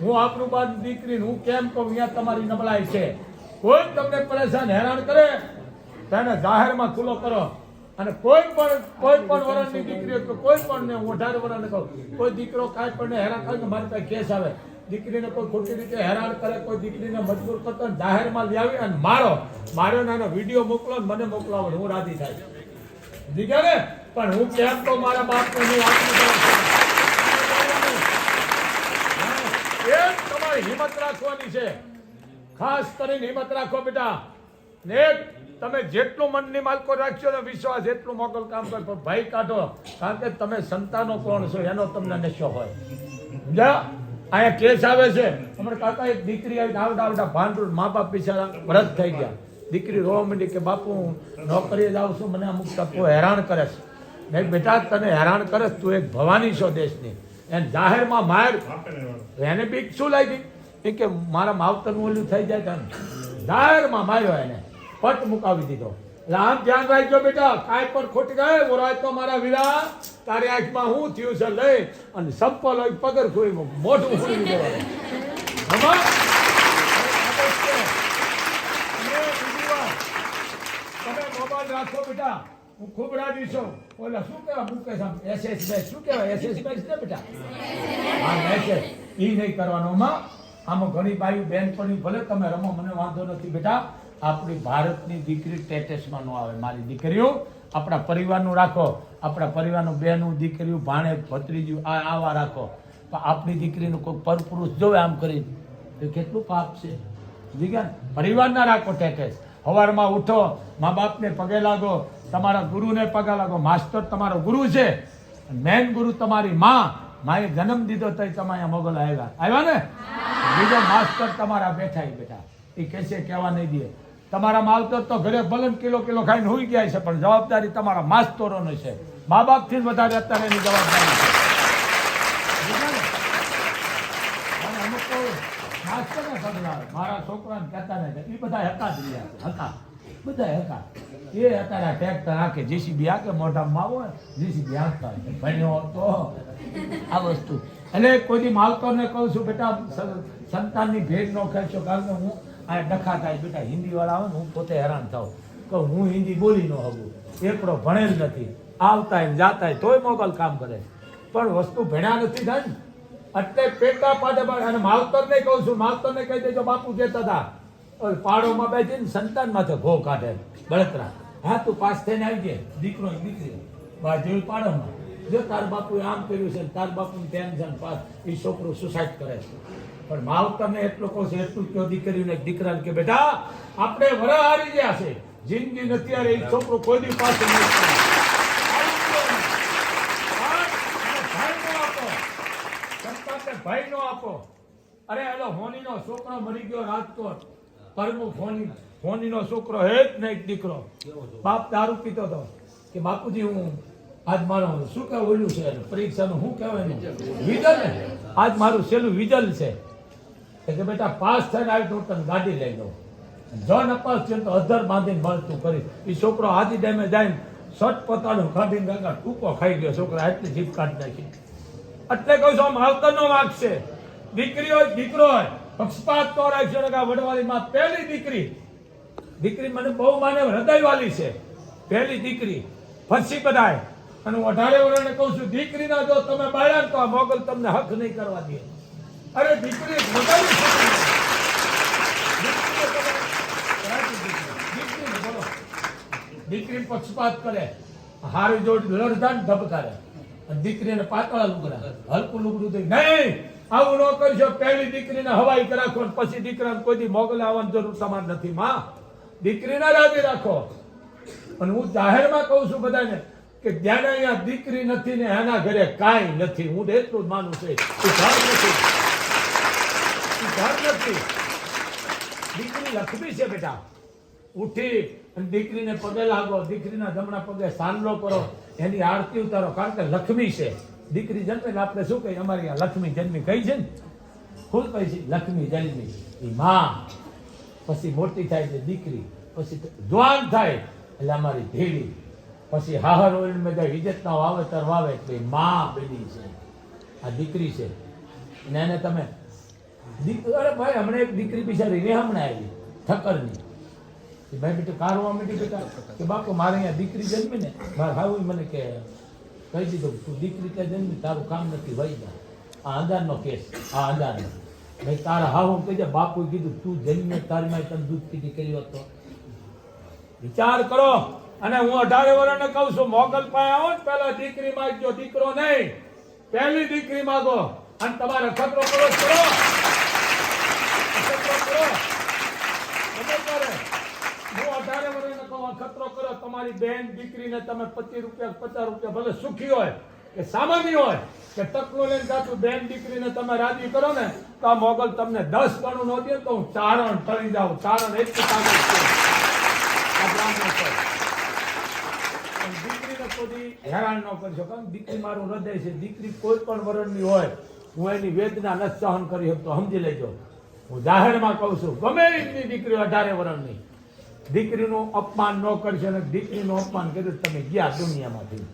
હું આપણું બાદ દીકરીને હું કેમ કહું? અહીંયા તમારી નબળાઈ છે. કોઈ તમને પરેશાન હેરાન કરે તેને જાહેરમાં ખુલ્લો કરો. અને કોઈ પણ કોઈ પણ વરણની દીકરી કે કોઈ પણ ને હું અઢાર વરણ કહું. કોઈ દીકરો કાંઈ પણ હેરાન કરે તો મારી પાસે કેસ આવે. દીકરીને કોઈ ખોટી રીતે હેરાન કરે, કોઈ દીકરીને મજબૂર કરતો જાહેરમાં લઈ આવી અને મારો. મારો નાનો વીડિયો મોકલો મને મોકલાવો હું રાજી થાય. દીકરા ને? પણ હું કેમ તો મારા બાપને હું આપી. એમ તમારી હિંમત રાખવાની છે. ખાસ કરીને હિંમત રાખો બેટા. ને તમે જેટલું મનની માલકો રાખશો ને વિશ્વાસ એટલું મોકલ કામ કરો. પણ ભાઈ કાઢો, કારણ કે તમે સંતાનો કોણ છો, એનો તમને નશો હોય. સમજા અહીંયા કેસ આવે છે. હમણાં કાકા એક દીકરી આવી આવતા આવતા ભાંડુર મા બાપ બિચારા વ્રત થઈ ગયા. દીકરી રોવા માંડી કે, બાપુ, હું નોકરીએ જાઉં છું, મને અમુક તત્વો હેરાન કરે છે. મેં બેટા, તને હેરાન કરે તું એક ભવાની છો દેશની. એને જાહેરમાં માર. એને બીક શું લાગી? એ કે મારા માવતરનું ઓલું થઈ જાય તને જાહેરમાં માર્યો એને. પટ મુકાવી દીધો. એટલે આમ ધ્યાન રાખજો બેટા કાંઈ પણ ખોટી ગયે ઓરાય તો મારા વીરા તારી આંખમાં હું થયું છે લઈ. અને સંપલ હોય પગર ખોઈ મોઢું ખોઈ દેવાનું તમે મોબાઈલ રાખો બેટા. હું ખૂબ રાજી છું. ઓલા શું કહેવાય મુકેશ આમ એસએસ બેસ શું કહેવાય એસએસ બેસ ને બેટા? હા મેસેજ એ નહીં કરવાનો માં આમાં ઘણી બાયું બેન પણ ભલે તમે રમો, મને વાંધો નથી બેટા. આપણી ભારતની દીકરી ટેટેસમાં ન આવે, મારી દીકરીઓ. આપણા પરિવારનું રાખો. આપણા પરિવારનું બહેનું દીકરીઓ ભાણે ભત્રીજું આ આવા રાખો. પણ આપણી દીકરીનું કોઈ પરપુરુષ જોવે આમ કરી તો કેટલું પાપ છે. જીગા પરિવારના રાખો ટેટેસ. સવારમાં ઉઠો, મા બાપને પગે લાગો, તમારા ગુરુને પગે લાગો. માસ્ટર તમારો ગુરુ છે. મેન ગુરુ તમારી માં. માએ જન્મ દીધો તો તમે મોગલ આવ્યા. આવ્યા ને? બીજો માસ્ટર તમારા બેઠા બેઠા. એ કહેશે કહેવા નહીં દે. તમારા માવતર તો ઘરે ભલે કિલો કિલો ખાઈને હોઈ ગયા છે, પણ જવાબદારી તમારા માસ્તરોની છે. મા બાપથી જ વધારે અત્યારે એની જવાબદારી છે સમજ્યા ને? અને અમુક તો માસ્તરને સંભળાવે મારા છોકરાને કહેતા નથી એ બધા હતા જ હતા બધા હતા એ અત્યારે ટ્રેક્ટર આખે જીસીબી હાકે મોઢામાં આવો જીસીબી આખતા ભણ્યો તો આ વસ્તુ. એટલે કોઈ માલકોને કહું છું, બેટા સંતાનની ભેટ ન ખેંચો કારણ કે હું આ ડખા થાય, બેટા હિન્દી વાળા આવે ને હું પોતે હેરાન થાઉં. તો હું હિન્દી બોલી ન હગું એકડો ભણેલ નથી. આવતા ને જાતા તોય મોબાઈલ કામ કરે પણ વસ્તુ ભણ્યા નથી થાય ને એટલે પેટા પાડે અને માવતરને કહું છું, માવતરને કહી દેજો, બાપુ કહેતા હતા પાડોમાં બેસીને સંતાન માથે ઘો કાઢે, બળતરા. હા, તું પાસ થઈને આવી જાય દીકરો દીકરી. બાજુ પાડોમાં જો તાર બાપુએ આમ કર્યું છે તાર બાપુને ટેન્શન પાસ એ છોકરો સુસાઇડ કરે છે. પણ માવતરને એટલું કહું છું, એટલું કયો દીકરીને દીકરાને કે, બેટા, આપણે વરા હારી ગયા છે. જિંદગી નથી હારે એ છોકરો કોઈ દી પાસે નહીં પડે. હારી ગયો ને. હા, અને ભાઈ નો આપો સંતાનને આપો અરે એલો હોનીનો છોકરો મરી ગયો રાજકોટ પરમુ ફોની ફોનીનો છોકરો એક ને એક દીકરો. બાપ દારૂ પીતો હતો. કે બાપુજી હું આજ મારો શું કે ઓલું છે? પરીક્ષાનું શું કહેવાય વિજલ. ને? આજ મારું છેલ્લું વિજલ છે. કે બેટા પાસ થઈને આવી તો તને ગાડી લઈ લઉં. જો અપાસ છે તો અધર બાંધીને મળતું કરી એ છોકરો આજી ડેમે જાય શર્ટ પતાડું કાઢીને કાકા ટૂંકો ખાઈ ગયો. છોકરા એટલી જીભ કાઢી નાખી. એટલે કહું છું, આમ આવતરનો વાંક છે. દીકરી હોય દીકરો હોય. પક્ષપાત તો રાખજો ને વડવાલીમાં પહેલી દીકરી. દીકરી મને બહુ માને હૃદયવાલી છે. પહેલી દીકરી. પછી બધાય. અને હું અઢારે વર્ષને કહું છું, દીકરીના જો તમે બાળ્યા તો આ મોગલ તમને હક નહીં કરવા દે. અરે દીકરી દીકરી. પક્ષપાત કરે. હારી જોડ લડધાન ધબકારે. દીકરીને પાતળા લુગડા. હલકું લુગડું દઈ. નહીં! આવું ન કરશો પહેલી દીકરીને હવાઈ રાખો પછી દીકરાને કોઈ દી મોગલ આવવાની જરૂર તમારે નથી. માં, દીકરીને રાજી રાખો. અને હું જાહેરમાં કહું છું બધાને કે જ્યાં અહીંયા દીકરી નથી ને એના ઘરે કાંઈ નથી. હું એટલું જ માનું છે. ઘર નથી. ઘર નથી. દીકરી લક્ષ્મી છે બેટા. ઉઠી અને દીકરીને પગે લાગો, દીકરીના જમણા પગે સાંડલો કરો, એની આરતી ઉતારો, કારણ કે લક્ષ્મી છે. દીકરી જન્મે ને આપણે શું કહીએ? અમારી આ લક્ષ્મી જન્મી કઈ છે ને? ખુદ કહી છે લક્ષ્મી જન્મી. એ માં. પછી મોટી થાય છે દીકરી. પછી જવાન થાય એટલે અમારી ધીરી. પછી હાહર ઓઈલ મેં જાય ઇજ્જતના વાવેતર વાવે એટલે મા માં બની છે. આ દીકરી છે. અને એને તમે દીકરી અરે ભાઈ, હમણાં એક દીકરી બિચારી રે હમણાં આવી. ઠક્કરની. કે ભાઈ બેટા કારવા માંડી બેટા? કે બાપુ, મારે અહીંયા દીકરી જન્મી ને, મારે હાવું મને કે, કહી દીધું, તું દીકરી ત્યાં જન્મી, તારું કામ નથી, વહી જા. આ અંધારનો કેસ, આ અંધારનો. ભાઈ, તારા હાવું કહી દે, બાપુએ કીધું, તું જન્મે, તારી માં તને દૂધ પીધી કરી હતો વિચાર કરો, અને હું અઢારે વર્ષને કહું છું, મોગલ પાસે આવો ને પહેલા દીકરી માંગજો દીકરો નહીં, પહેલી દીકરી માંગો, અને તમારે ખતરો કરો કરો. ખતરો કરો. ખબર હું કહું ખતરો કરો, તમારી બેન, દીકરીને તમે પચીસ રૂપિયા, પચાસ રૂપિયા, ભલે સુખી હોય કે સામાન્ય હોય, કે તકલો લઈને જાતું બેન, દીકરીને તમે રાજી કરો ને, તો આ મોગલ તમને દસ ગણું ન દે તો હું ચારણ ટળી જાઉં. ચારણ એક દીકરીને કોઈ હેરાન ન કરી શકો. દીકરી મારું હૃદય છે. દીકરી કોઈ પણ વરણની હોય, હું એની વેદના ન સહન કરી શકતો. સમજી લેજો. હું જાહેરમાં કહું છું, ગમે એટલી દીકરી અઢારે વરણની. દીકરીનું અપમાન ન કરશે અને દીકરીનું અપમાન કર્યું તમે ગયા દુનિયામાંથી.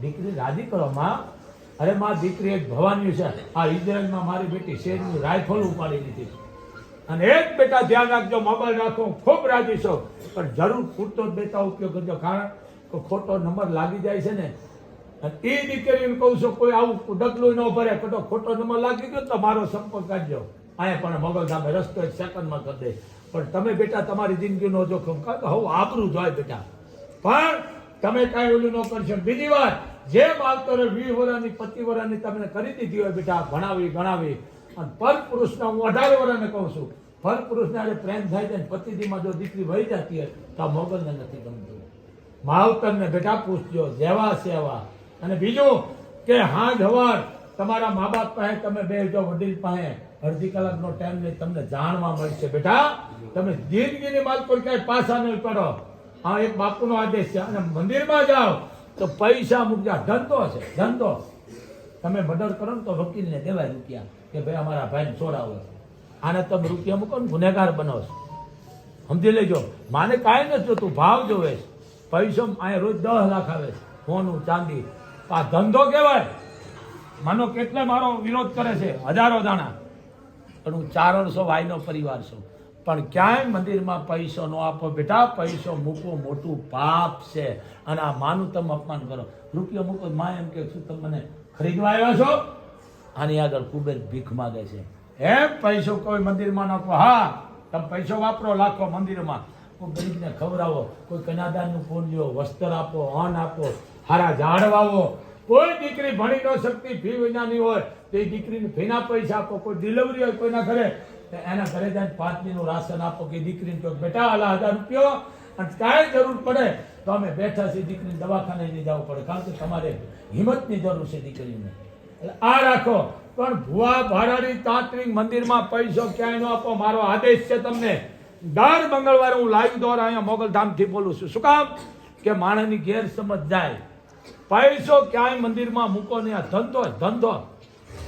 દીકરી રાજી કરો, માં. અરે, માં, દીકરી એક ભવાની છે. આ ઇઝરાયલમાં મારી બેટી શેરની રાઇફલ ઉપાડી લીધી અને એક બેટા ધ્યાન રાખજો, મોબાઈલ રાખો, ખૂબ રાજી છું. પણ જરૂર પૂરતો જ બેટા ઉપયોગ કરજો, કારણ કે ખોટો નંબર લાગી જાય છે ને. એ દીકરીને કહું છું, કોઈ આવું ડગલું ન ભરે, ખોટો ખોટો નંબર લાગી ગયો તો મારો સંપર્ક કાઢજો. અહીંયા પણ મગજ સામે રસ્તો એક સેકન્ડમાં કરી દે. પણ તમે બેટા તમારી જિંદગીનો જોખમ કાં હવે આબરું જોય બેટા. પણ તમે કાંઈ ઓલું ન કરશો. બીજી વાત, જે માવતરે વી વરાની પતિ વરાની તમને કરી દીધી હોય બેટા, ભણાવી, ગણાવી, અને પર પુરુષને હું અઢાર વરાને કહું છું. પર પુરુષને આજે પ્રેમ થાય છે પતિથીમાં જો દીકરી વહી જતી હોય, તો આ મોગલને નથી ગમતું. માવતરને બેટા પૂછજો, જેવા સેવા. અને બીજું કે હા જવાર તમારા મા બાપ પાસે તમે બે જો વડીલ પાસે અડધી કલાકનો ટાઈમ લઈ તમને જાણવા મળશે, બેટા. તમે જિંદગીની માલ કોઈ ક્યાંય પાછા નહીં પડો આ એક બાપુનો આદેશ છે, અને મંદિરમાં જાઓ તો પૈસા મૂકજા ધંધો છે, ધંધો. તમે મર્ડર કરો ને તો વકીલને દેવાય રૂપિયા કે ભાઈ અમારા ભાઈને છોડાવો આને તમે રૂપિયા મૂકો ને ગુનેગાર બનાવશો સમજી લેજો. માને કાંઈ નથી જોતું, ભાવ જોવે છે. પૈસો અહીંયા રોજ દસ લાખ આવે છે. સોનું, ચાંદી. આ ધંધો કહેવાય. માનો કેટલે મારો વિરોધ કરે છે? હજારો દાણા. પણ હું ચારણસો ભાઈનો પરિવાર છું. પણ ક્યાંય મંદિરમાં પૈસો ન આપો બેટા. પૈસો મૂકવો મોટું પાપ છે. અને આ માનું તમે અપમાન કરો. રૂપિયો મૂકો માં એમ કે શું તમે મને ખરીદવા આવ્યા છો? આની આગળ કુબેર ભીખ માગે છે. એમ? પૈસો કોઈ મંદિરમાં નાખો. હા, તમે પૈસો વાપરો લાખો મંદિરમાં. કોઈ ગરીબને ખવડાવો, કોઈ કનાદાનનું ફોન લ્યો, વસ્ત્ર આપો, અન્ન આપો, હારા ઝાડ વાવો. કોઈ દીકરી ભણી ન શકતી, ફી વિનાની હોય, તો દીકરીને ફીના પૈસા આપો, કોઈ ડિલિવરી હોય કોઈના ઘરે એના ઘરે જઈને પાંચમીનું રાશન આપો કે દીકરીને કહો બેટા, આલા હજાર રૂપિયો. અને કાંઈ જરૂર પડે, તો અમે બેઠા છીએ દીકરીને દવાખાને લઈ જવું પડે, કારણ કે તમારે હિંમતની જરૂર છે દીકરીને. એટલે આ રાખો. પણ ભુવા ભાડાની તાંત્રિક મંદિરમાં પૈસો ક્યાંય ન આપો, મારો આદેશ છે તમને. દર મંગળવારે હું લાઈવ દ્વારા અહીંયા મોગલધામથી બોલું છું. શું કામ? કે માણસની ગેરસમજ જાય. પૈસો ક્યાંય મંદિરમાં મૂકો નહીં. આ ધંધો ધંધો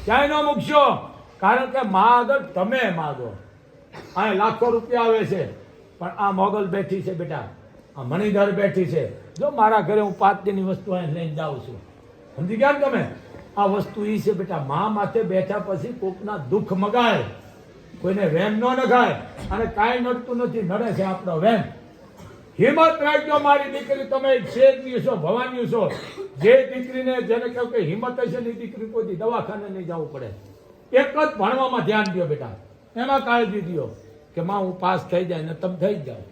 ક્યાંય ન મૂકશો. કારણ કે આગળ તમે માગો. અહીં લાખો રૂપિયા આવે છે. પણ આ મોગલ બેઠી છે બેટા. આ મણિધર બેઠી છે. જો મારા ઘરે હું પાંચ દિનની વસ્તુ અહીં લઈને જાઉં છું. સમજી ગયા ને તમે? આ વસ્તુ એ છે બેટા, મા માથે બેઠા પછી કોકના દુઃખ મગાય. કોઈને વેમ ન નખાય. અને કાંઈ નડતું નથી, નડે છે આપણો વેમ. હિંમત રાખજો મારી દીકરી તમે શેરની છો ભવાની છો જે દીકરીને જેને કહો કે હિંમત હશે ને દીકરી કોઈ દવાખાને નહીં જવું પડે. એક જ ભણવામાં ધ્યાન દો બેટા. એમાં કાળજી દો કે માં હું પાસ થઈ જાય ને તમે થઈ જાઓ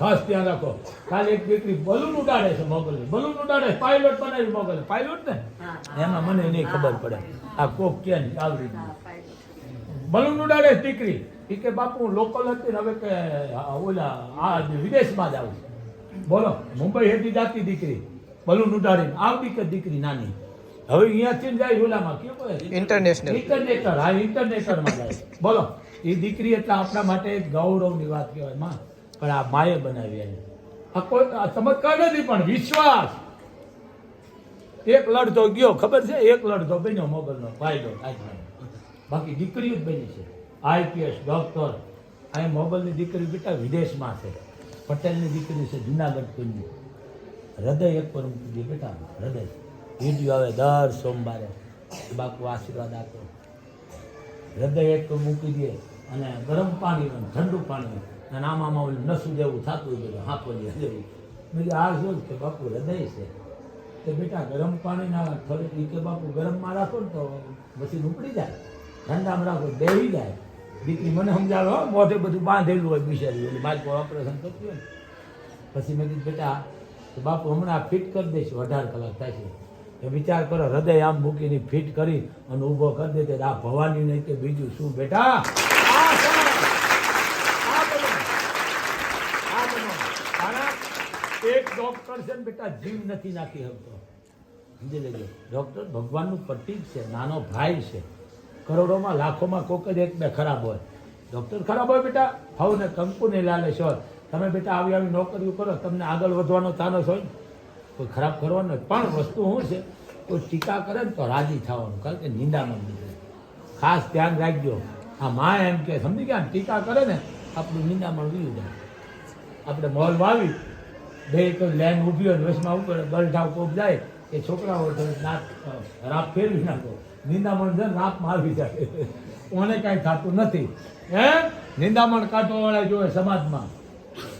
ખાસ ધ્યાન રાખો. કાલે એક દીકરી બલૂન ઉડાડે છે મોગલ બલૂન ઉડાડે પાયલોટ બનાવી મોગલ પાયલોટ ને? એમાં મને નહીં ખબર પડે. આ કોક કે આવડી. બલૂન ઉડાડે દીકરી. ઈ કે બાપુ હું લોકલ હતી ને હવે કે ઓલા આ વિદેશમાં જાઉં બોલો મુંબઈ હેતી જાતી દીકરી બલૂન ઉડાડીને આવતી કે દીકરી નાની? હવે અહીંયાથી જાય ઓલામાં કેવું? ઇન્ટરનેશનલ ઇન્ટરનેટર હા ઇન્ટરનેશનલમાં જાય. બોલો એ દીકરી એટલે આપણા માટે ગૌરવની વાત કહેવાયમાં. પણ આ માએ બનાવી એને આ કોઈ ચમત્કાર નથી પણ વિશ્વાસ. એક લડતો ગયો ખબર છે? એક લડતો બન્યો મોગલનો ફાયદો બાકી દીકરીઓ જ બની છે. IPS doctor. અહીં મોગલની દીકરી બેટા વિદેશમાં છે. પટેલની દીકરી છે જુનાગઢ કુંજી હૃદય એક પર મૂકી દે બેટા, હૃદય. વીડિયો આવે દર સોમવારે. બાપુ આશીર્વાદ આપો. હૃદય એક તો મૂકી દે અને ગરમ પાણી ઠંડુ પાણી અને આમાં ઓલું નસું જેવું થતું બધું હાંકો જેવું બીજું આ શું કે બાપુ હૃદય છે. તે બેટા ગરમ પાણીના થોડીક ઈ કે બાપુ ગરમમાં રાખો ને તો મશીન ઉપડી જાય. ઠંડામાં રાખો દેવી જાય. દીકરી મને સમજાવો મોઢે બધું બાંધેલું હોય બિચારી ઓલી બાજુ ઓપરેશન કરતી હોય ને. પછી મેં કીધું, બેટા, તો બાપુ હમણાં ફિટ કરી દઈશ, અઢાર કલાક થાય છે. વિચાર કરો, હૃદય આમ મૂકીને ફિટ કરી અને ઊભો કરી દે તે આ ભવાની નહીં કે બીજું શું? બેટા એક ડોક્ટર છે ને, બેટા, જીવ નથી નાખી શકતો. સમજી લેજો. ડોક્ટર ભગવાનનું પ્રતીક છે, નાનો ભાઈ છે. કરોડોમાં, લાખોમાં કોક જ એક બે ખરાબ હોય. ડૉક્ટર ખરાબ હોય બેટા. હવને કંકુને લાલે છો તમે બેટા આવી આવી નોકરીઓ કરો, તમને આગળ વધવાનો ચાન્સ હોય ને. કોઈ ખરાબ કરવાનો. પણ વસ્તુ શું છે? કોઈ ટીકા કરે ને તો રાજી થવાનું. કારણ કે નિંદામાં નીકળે ખાસ ધ્યાન રાખજો. આ માં એમ કે, સમજી ગયા? ટીકા કરે ને, આપણું નિંદામણ વીયું જાય. આપણે મોલ વાવી બે તો લેન ઊભી હોય ને વચમાં ઉપર ગલઢાવ કોક જાય, એ છોકરાઓ નાક રાપ ફેરવી નાખો. નિંદામણ છે ને મારવી જાય. કોને કાંઈ થતું નથી. હે? નિંદામણ કાઢવાવાળા જોવે સમાજમાં.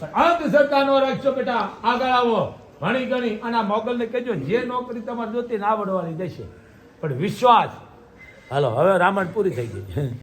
અંધશ્રદ્ધા નો રાખશો બેટા, આગળ આવો. ભણી ગણી અને મોગલને કહેજો, જે નોકરી તમારે જોતી ને આવડવાની દેશે. પણ વિશ્વાસ. હાલો, હવે રામણ પૂરી થઈ ગઈ.